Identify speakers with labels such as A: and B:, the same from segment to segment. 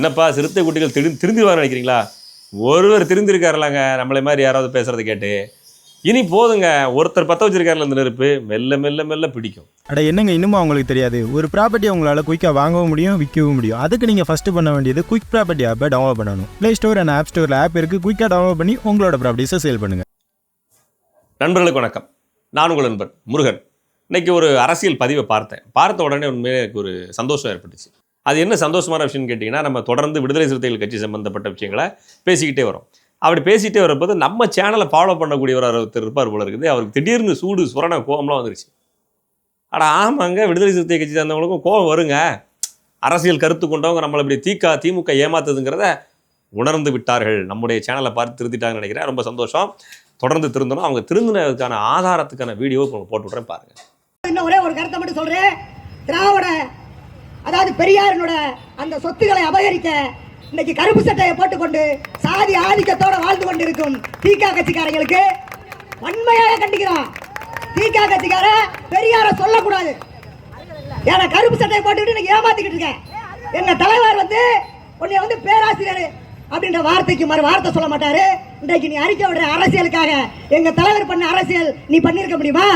A: என்னப்பா சிறுத்தை குட்டிகள் திரு திருந்திவார் நினைக்கிறீங்களா? ஒருவர் திருந்திருக்காருலாங்க நம்மளை மாதிரி யாராவது பேசுறதை கேட்டு. இனி போதுங்க ஒருத்தர் பற்ற வச்சிருக்காருல இந்த நெருப்பு மெல்ல மெல்ல மெல்ல பிடிக்கும்.
B: அட என்னங்க இன்னும் அவங்களுக்கு தெரியாது? ஒரு ப்ராப்பர்ட்டி உங்களால் குயிக்காக வாங்கவும் முடியும் விற்கவும் முடியும். அதுக்கு நீங்கள் ஃபஸ்ட்டு பண்ண வேண்டியது குயிக் ப்ராப்பர்ட்டி ஆப்பை டவுன்லோட் பண்ணணும். ப்ளே ஸ்டோர் அண்ட் ஆப் ஸ்டோரில் ஆப் இருக்குது குயிக்காக டவுன்லோட் பண்ணி உங்களோட ப்ராப்பர்ட்டிஸை சேல் பண்ணுங்கள்
A: நண்பர்களுக்கு வணக்கம். நான் உங்கள் நண்பன் முருகன். இன்னைக்கு ஒரு அரசியல் பதிவை பார்த்தேன். பார்த்த உடனே உண்மையிலே எனக்கு ஒரு சந்தோஷம் ஏற்பட்டுச்சு. அது என்ன சந்தோஷமான விஷயம்னு கேட்டிங்கன்னா நம்ம தொடர்ந்து விடுதலை சிறுத்தைகள் கட்சி சம்பந்தப்பட்ட விஷயங்களை பேசிக்கிட்டே வரோம். அப்படி பேசிகிட்டே வரும்போது நம்ம சேனலை ஃபாலோ பண்ணக்கூடியவர் ஒருத்தர் இருப்பார் போல இருக்குது. அவருக்கு திடீர்னு சூடு சுரண கோபம்லாம் வந்துருச்சு. ஆனால் ஆமாங்க விடுதலை சிறுத்தை கட்சி சேர்ந்தவங்களுக்கும் கோபம் வருங்க. அரசியல் கருத்து கொண்டவங்க நம்மளை இப்படி தீக்கா திமுக ஏமாத்துதுங்கிறத உணர்ந்து விட்டார்கள். நம்முடைய சேனலை பார்த்து திருத்திட்டாங்கன்னு நினைக்கிறேன். ரொம்ப சந்தோஷம். தொடர்ந்து திருந்தணும். அவங்க திருந்தினதுக்கான ஆதாரத்துக்கான வீடியோ இப்போ போட்டு விட்றேன் பாருங்கள்
C: இன்னும் ஒரே ஒரு கருத்தை மட்டும் சொல்கிறேன் திராவிட அதாவது பெரியாரனோட அந்த சொத்துக்களை அபகரிக்க இன்னைக்கு கருப்பு சட்டையை போட்டுக்கொண்டு சாதி ஆதிக்கத்தோட வாழ்ந்து கொண்டிருக்கும் தீகா கட்சிக்காரங்களுக்கு வன்மையாக கண்டிக்கிறோம். தீகா கட்சிக்கார பெரியார சொல்லக்கூடாது. ஏன்னா கருப்பு சட்டையை போட்டுக்கிட்டு நீங்க ஏமாத்திக்கிட்டு இருக்கேன். எங்க தலைவர் வந்து உன்னை வந்து பேராசிரியர் அப்படின்ற வார்த்தைக்கு மறு வார்த்தை சொல்ல மாட்டாரு. இன்றைக்கு நீ அறிக்கை விடுற அரசியலுக்காக எங்க தலைவர் பண்ண அரசியல் நீ பண்ணிருக்க முடியுமா?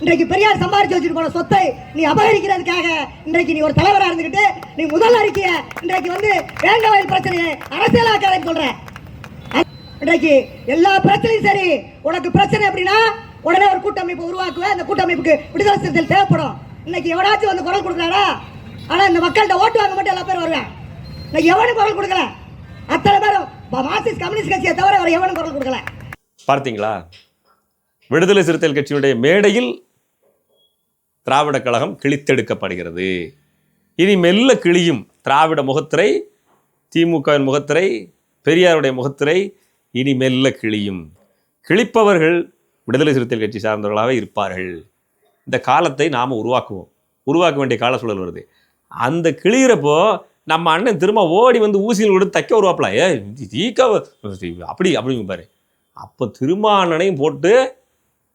C: இன்றைக்கு பெரியார் சம்பாரிச்சு வச்சுட்டு போன சொத்தை நீ அபகரிக்கிறதுக்காக இன்றைக்கு நீ ஒரு தலைவராக இருந்துகிட்டு நீ முதல் அறிக்கைய இன்றைக்கு வந்து வேண்ட வயல் பிரச்சனையை அரசியலாக்காரன்னு சொல்ற. இன்றைக்கு எல்லா பிரச்சனையும் சரி உனக்கு பிரச்சனை அப்படின்னா உடனே ஒரு கூட்டமைப்பு உருவாக்குவேன். அந்த கூட்டமைப்புக்கு விடுதலை சிறுத்தைகள் தேவைப்படும். இன்னைக்கு எவனாச்சும் வந்து குரல் கொடுக்குறாரா ஆனா இந்த மக்கள்கிட்ட ஓட்டு வாங்க மட்டும் எல்லா பேரும் வருவேன். இன்னைக்கு எவனும் குரல் கொடுக்கல? அத்தனை பேரும் மார்க்சிஸ்ட் கம்யூனிஸ்ட் கட்சியை தவிர வேற எவனும் குரல் கொடுக்கல.
A: பார்த்தீங்களா? விடுதலை சிறுத்தைகள் கட்சியினுடைய மேடையில் திராவிட கழகம் கிழித்தெடுக்கப்படுகிறது. இனி மெல்ல கிழியும் திராவிட முகத்திரை திமுகவின் முகத்திரை பெரியாருடைய முகத்திரை இனி மெல்ல கிழியும். கிழிப்பவர்கள் விடுதலை சிறுத்தைகள் கட்சி சார்ந்தவர்களாக இருப்பார்கள். இந்த காலத்தை நாம் உருவாக்குவோம். உருவாக்க வேண்டிய கால சூழல் வருது. அந்த கிழிகிறப்போ நம்ம அண்ணன் திரும்ப ஓடி வந்து ஊசியில் கொடுத்து தைக்க உருவாப்பலாம் ஏ தீக்க அப்படி அப்படிங்க பாரு அப்போ திரும்ப அண்ணனையும் போட்டு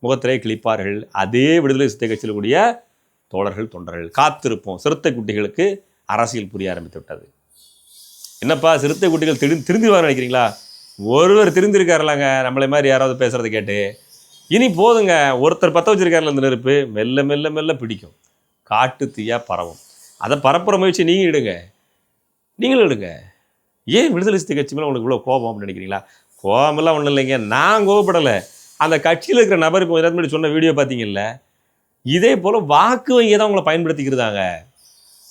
A: முகத்திரை கிழிப்பார்கள். அதே விடுதலை சித்தை கட்சியில் கூடிய தோழர்கள் தொண்டர்கள். காத்திருப்போம். சிறுத்தை குட்டிகளுக்கு அரசியல் புரிய ஆரம்பித்து விட்டது. என்னப்பா சிறுத்தை குட்டிகள் திரு திருந்திவார் நினைக்கிறீங்களா? ஒருவர் திருந்திருக்காருலாங்க. நம்மளை மாதிரி யாராவது பேசுகிறத கேட்டு. இனி போதுங்க. ஒருத்தர் பற்ற வச்சிருக்காருல இந்த நெருப்பு. மெல்ல மெல்ல மெல்ல பிடிக்கும். காட்டு தீயாக பரவும். அதை பரப்புற முயற்சி நீங்கள் இடுங்க நீங்களும் எடுங்க. ஏன் விடுதலை சிறுத்தை கட்சி மேலே உங்களுக்கு இவ்வளோ கோபம் அப்படின்னு நினைக்கிறீங்களா? கோபமெல்லாம் ஒன்றும் இல்லைங்க. நான் கோபப்படலை. அந்த கட்சியில் இருக்கிற நபர் இப்போ நேரத்துக்கு முன்னாடி சொன்ன வீடியோ பார்த்தீங்கல்ல இதே போல் வாக்கு வங்கியை தான் உங்களை பயன்படுத்திக்கிறதாங்க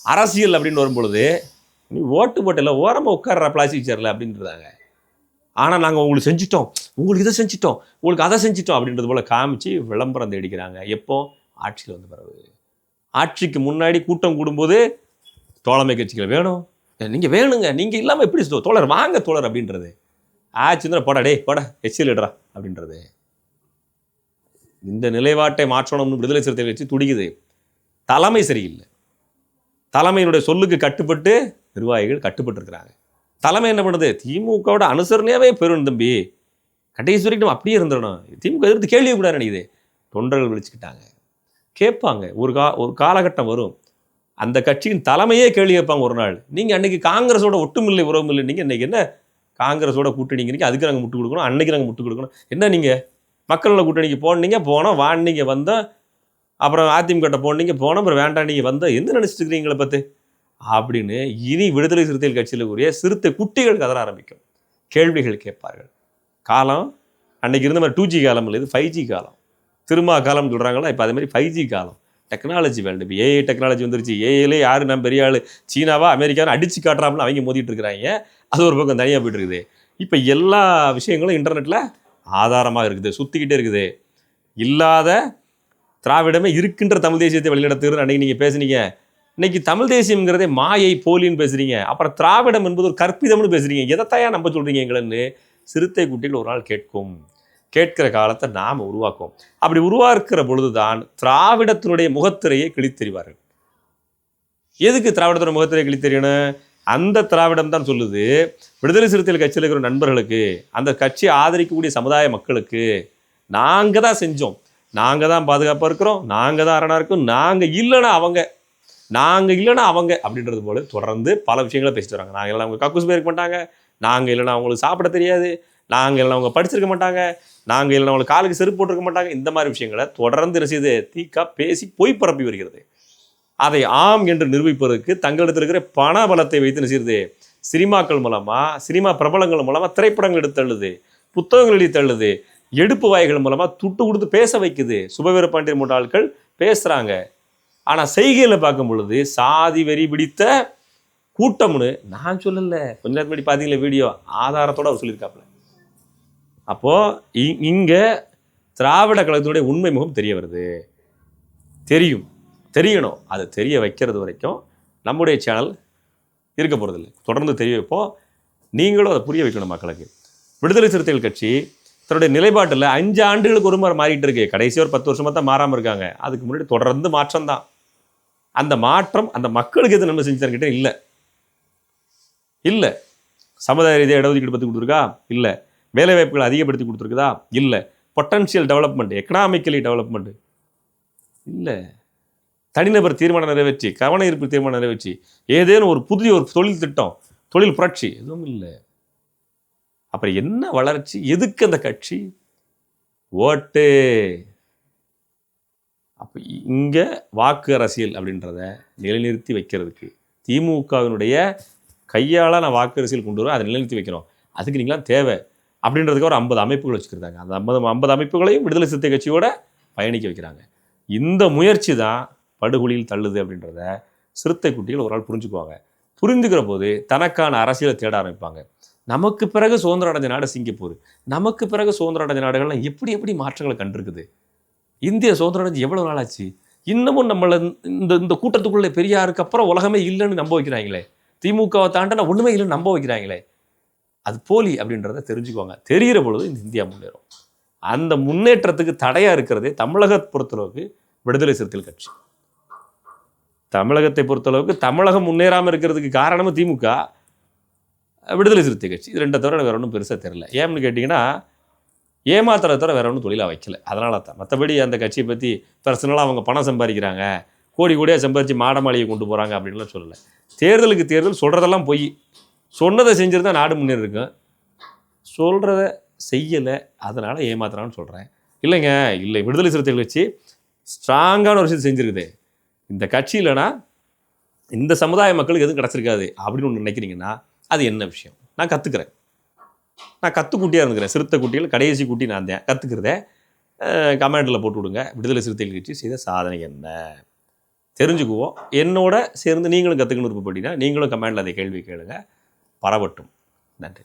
A: அரசியல் அப்படின்னு வரும்பொழுது நீ ஓட்டு போட்டல ஓரமாக உட்கார்ற பிளாஸ்டிக் சேரில் அப்படின்றாங்க ஆனால் நாங்கள் உங்களுக்கு செஞ்சிட்டோம். உங்களுக்கு இதை செஞ்சிட்டோம். உங்களுக்கு அதை செஞ்சிட்டோம் அப்படின்றது போல் காமிச்சு விளம்பரம் தேடிக்கிறாங்க. எப்போ? ஆட்சியில் வந்த பிறகு. ஆட்சிக்கு முன்னாடி கூட்டம் கூடும்போது தோழமை கட்சிகள் வேணும். நீங்கள் வேணுங்க. நீங்கள் இல்லாமல் எப்படி தோழர் வாங்க தோழர் அப்படின்றது. ஆச்சுன்னா போடா டேய் போடா எச்சில் அப்படின்றது. இந்த நிலைப்பாட்டை மாற்றணும்னு விடுதலை சிறுத்தைகள் கட்சி துடிக்குது. தலைமை சரியில்லை. தலைமையினுடைய சொல்லுக்கு கட்டுப்பட்டு நிர்வாகிகள் கட்டுப்பட்டு இருக்கிறாங்க தலைமை என்ன பண்ணுது? திமுகவோட அனுசரணையாகவே பெரும் தம்பி. கடைசி வரைக்கும் நம்ம அப்படியே இருந்துடணும். திமுக எதிர்த்து கேள்வி கூட நினைக்குது. தொண்டர்கள் விழிச்சுக்கிட்டாங்க. கேட்பாங்க. ஒரு கா ஒரு காலகட்டம் வரும். அந்த கட்சியின் தலைமையே கேள்வி கேட்பாங்க ஒரு நாள். நீங்கள் அன்றைக்கி காங்கிரஸோட ஒட்டுமில்லை உறவுமில்லை. நீங்கள் இன்றைக்கி என்ன காங்கிரஸோட கூட்டணிங்கிறீங்க? அதுக்கு நாங்கள் முட்டு கொடுக்கணும். அன்னைக்கு நாங்கள் முட்டு கொடுக்கணும். என்ன நீங்கள் மக்கள் கூட்டணிக்கு போனீங்க போனோம் வாண்டிங்க வந்தோம் அப்புறம் அதிமுக போனீங்க போனோம் அப்புறம் வேண்டாம் நீங்கள் வந்தோம் என்ன நினச்சிட்டு இருக்கிறீங்களே பார்த்து அப்படின்னு இனி விடுதலை சிறுத்தைகள் கட்சியில் உரிய சிறுத்தை குட்டிகள் கதற ஆரம்பிக்கும். கேள்விகள் கேட்பார்கள். காலம் அன்னைக்கு இருந்த மாதிரி டூ ஜி காலம் இல்லை இது ஃபைவ் ஜி காலம். திருமா காலம்னு சொல்கிறாங்களா இப்போ அதேமாதிரி ஃபைவ் ஜி காலம். டெக்னாலஜி வேர்ல்டு இப்போ ஏஐ டெக்னாலஜி வந்துருச்சு. ஏஐலே யார் நம்ம பெரிய ஆள்? சீனாவா அமெரிக்காவை அடிச்சு காட்டுறாப்புல அவங்க மோதிட்டு இருக்கிறாங்க. அது ஒரு பக்கம் தனியாக போயிட்டு இருக்குது. இப்போ எல்லா விஷயங்களும் இன்டர்நெட்டில் ஆதாரமாக இருக்குது சுற்றிக்கிட்டே இருக்குது. இல்லாத திராவிடமே இருக்கின்ற தமிழ் தேசியத்தை வழிநடத்துகிறது. அன்றைக்கி நீங்கள் பேசுனீங்க. இன்னைக்கு தமிழ் தேசியம்ங்கிறதே மாயை போலின்னு பேசுகிறீங்க அப்புறம் திராவிடம் என்பது ஒரு கற்பிதம்னு பேசுறீங்க. எதைத்தாயா நம்ப சொல்கிறீங்க எங்களன்னு? சிறுத்தை குட்டிகள் ஒரு நாள் கேட்கும். கேட்கிற காலத்தை நாம் உருவாக்கும் அப்படி உருவாக்குற பொழுதுதான் திராவிடத்தினுடைய முகத்திரையை கிழித்தெறிவார்கள். எதுக்கு திராவிடத்தினுடைய முகத்திரையை கிழித்தெறியணும்? அந்த திராவிடம் தான் சொல்லுது. விடுதலை சிறுத்தைகள் கட்சியில் இருக்கிற நண்பர்களுக்கு அந்த கட்சியை ஆதரிக்கக்கூடிய சமுதாய மக்களுக்கு நாங்கள் தான் செஞ்சோம். நாங்கள் தான் பாதுகாப்பாக இருக்கிறோம். நாங்கள் தான் அரணாக இருக்கோம். நாங்கள் இல்லைன்னா அவங்க நாங்கள் இல்லைன்னா அவங்க அப்படின்றது போல தொடர்ந்து பல விஷயங்களை பேசிட்டு வராங்க. நாங்கள் இல்லைனா அவங்க கக்கூஸ் போயிருக்க மாட்டாங்க. நாங்கள் இல்லைனா அவங்களுக்கு சாப்பிட தெரியாது. நாங்கள் இல்லைனா அவங்க படிச்சிருக்க மாட்டாங்க. நாங்கள் இல்லைனா அவங்களுக்கு காலுக்கு செருப்பு போட்டிருக்க மாட்டாங்க. இந்த மாதிரி விஷயங்களை தொடர்ந்து ரசிது தீக்கா பேசி பொய் பரப்பி வருகிறது. அதை ஆம் என்று நிரூபிப்பதற்கு தங்களிடத்தில் இருக்கிற பண பலத்தை வைத்து நினைச்சிருது சினிமாக்கள் மூலமாக சினிமா பிரபலங்கள் மூலமாக திரைப்படங்கள் எடுத்து தள்ளுது புத்தகங்கள் எழுதி தள்ளுது எடுப்பு வாய்கள் மூலமாக துட்டு கொடுத்து பேச வைக்குது. சுபவீர பாண்டியன் போன்ற ஆட்கள் பேசுகிறாங்க ஆனால் செய்கையில் பார்க்கும் பொழுது சாதி வெறி பிடித்த கூட்டம்னு நான் சொல்லலை. கொஞ்ச நேரத்துக்கு முன்னாடி பார்த்தீங்களா வீடியோ? ஆதாரத்தோடு அவர் சொல்லியிருக்காப்புல. அப்போது இ- இங்கே திராவிட கழகத்தினுடைய உண்மை முகம் தெரிய வருது. தெரியும். தெரியணும். அதை தெரிய வைக்கிறது வரைக்கும் நம்முடைய சேனல் இருக்க போகிறதில்ல தொடர்ந்து தெரிய வைப்போம். நீங்களும் அதை புரிய வைக்கணும் மக்களுக்கு விடுதலை சிறுத்தைகள் கட்சி தன்னுடைய நிலைப்பாட்டில் அஞ்சு ஆண்டுகளுக்கு ஒரு முறை மாறிட்டு இருக்கு. கடைசி ஒரு பத்து வருஷமாக தான் மாறாமல் இருக்காங்க. அதுக்கு முன்னாடி தொடர்ந்து மாற்றம் தான். அந்த மாற்றம் அந்த மக்களுக்கு எது நன்மை செஞ்சுக்கிட்ட இல்லை. இல்லை. சமுதாய ரீதியாக இடஒதுக்கீடு பற்றி கொடுத்துருக்கா? இல்லை. வேலைவாய்ப்புகளை அதிகப்படுத்தி கொடுத்துருக்குதா? இல்லை. பொட்டன்ஷியல் டெவலப்மெண்ட் எக்கனாமிக்கலி டெவலப்மெண்ட் இல்லை. தனிநபர் தீர்மானம் நிறைவேற்றி கவன ஈர்ப்பு தீர்மானம் நிறைவேற்றி ஏதேனும் ஒரு புதிய ஒரு தொழில் திட்டம் தொழில் புரட்சி எதுவும் இல்லை. அப்புறம் என்ன வளர்ச்சி? எதுக்கு அந்த கட்சி? ஓட்டு. அப்போ இங்கே வாக்கு அரசியல் அப்படின்றத நிலைநிறுத்தி வைக்கிறதுக்கு திமுகவினுடைய கையால் நான் வாக்கு அரசியல் கொண்டு வரோம் அதை நிலைநிறுத்தி வைக்கிறோம் அதுக்கு நீங்களாம் தேவை. அப்படின்றதுக்கு ஒரு ஐம்பது அமைப்புகள் வச்சுக்கிறாங்க அந்த ஐம்பது ஐம்பது அமைப்புகளையும் விடுதலை சிறுத்தை கட்சியோட பயணிக்க வைக்கிறாங்க. இந்த முயற்சி தான் படுகொலியில் தள்ளுது அப்படின்றத சிறுத்தை குட்டிகள் ஒரு ஆள் புரிஞ்சுக்குவாங்க. புரிந்துக்கிற போது தனக்கான அரசியலை தேட ஆரம்பிப்பாங்க. நமக்கு பிறகு சுதந்திரம் அடைஞ்ச நாடு சிங்கப்பூர். நமக்கு பிறகு சுதந்திரம் அடைஞ்ச நாடுகள்லாம் எப்படி எப்படி மாற்றங்களை கண்டிருக்குது? இந்திய சுதந்திரம் அடைஞ்சு எவ்வளோ நாள் ஆச்சு? இன்னமும் நம்மளை இந்த இந்த கூட்டத்துக்குள்ளே பெரியாருக்கு அப்புறம் உலகமே இல்லைன்னு நம்ப வைக்கிறாங்களே. திமுகவை தாண்டினா ஒன்றுமே இல்லைன்னு நம்ப வைக்கிறாங்களே. அது போலி அப்படின்றத தெரிஞ்சுக்குவாங்க. தெரிகிற பொழுது இந்த இந்தியா முன்னேறும். அந்த முன்னேற்றத்துக்கு தடையாக இருக்கிறதே தமிழக பொறுத்தளவுக்கு விடுதலை சிறுத்தைகள் கட்சி. தமிழகத்தை பொறுத்தளவுக்கு தமிழகம் முன்னேறாமல் இருக்கிறதுக்கு காரணமும் திமுக. விடுதலை சிறுத்தை கட்சி. இது ரெண்டை தவிர வேறு ஒன்றும் பெருசாக தெரில ஏன்னு கேட்டிங்கன்னா ஏமாத்துறத தவிர வேறு ஒன்றும் தொழிலாக வைக்கல. அதனால தான். மற்றபடி அந்த கட்சியை பற்றி பர்சனலாக அவங்க பணம் சம்பாதிக்கிறாங்க. கோடி கோடியாக சம்பாதிச்சு மாடமாளியை கொண்டு போகிறாங்க அப்படின்லாம் சொல்லலை. தேர்தலுக்கு தேர்தல் சொல்கிறதெல்லாம் பொய். சொன்னதை செஞ்சுருந்தா நாடு முன்னேறி இருக்கும். சொல்கிறத செய்யலை. அதனால் ஏமாத்துறான்னு சொல்கிறேன் இல்லைங்க. இல்லை விடுதலை சிறுத்தைகள் கட்சி ஸ்ட்ராங்கான ஒரு விஷயத்தை செஞ்சுருக்குது. இந்த கட்சி இல்லைன்னா இந்த சமுதாய மக்களுக்கு எதுவும் கிடச்சிருக்காது அப்படின்னு ஒன்று நினைக்கிறீங்கன்னா அது என்ன விஷயம்? நான் கற்றுக்கிறேன் நான் கற்றுக்குட்டியாக இருந்துக்கிறேன். சிறுத்தை குட்டிகள் கடைசி குட்டி நான் தான். கற்றுக்கிறத கமெண்டில் போட்டு விடுங்க. விடுதலை சிறுத்தைகள் கட்சி செய்த சாதனை என்ன? தெரிஞ்சுக்குவோம். என்னோட சேர்ந்து நீங்களும் கற்றுக்கணும் விருப்பப்பட்டீங்கன்னா நீங்களும் கமெண்டில் அதை கேள்வி கேளுங்க. பரவட்டும். நன்றி.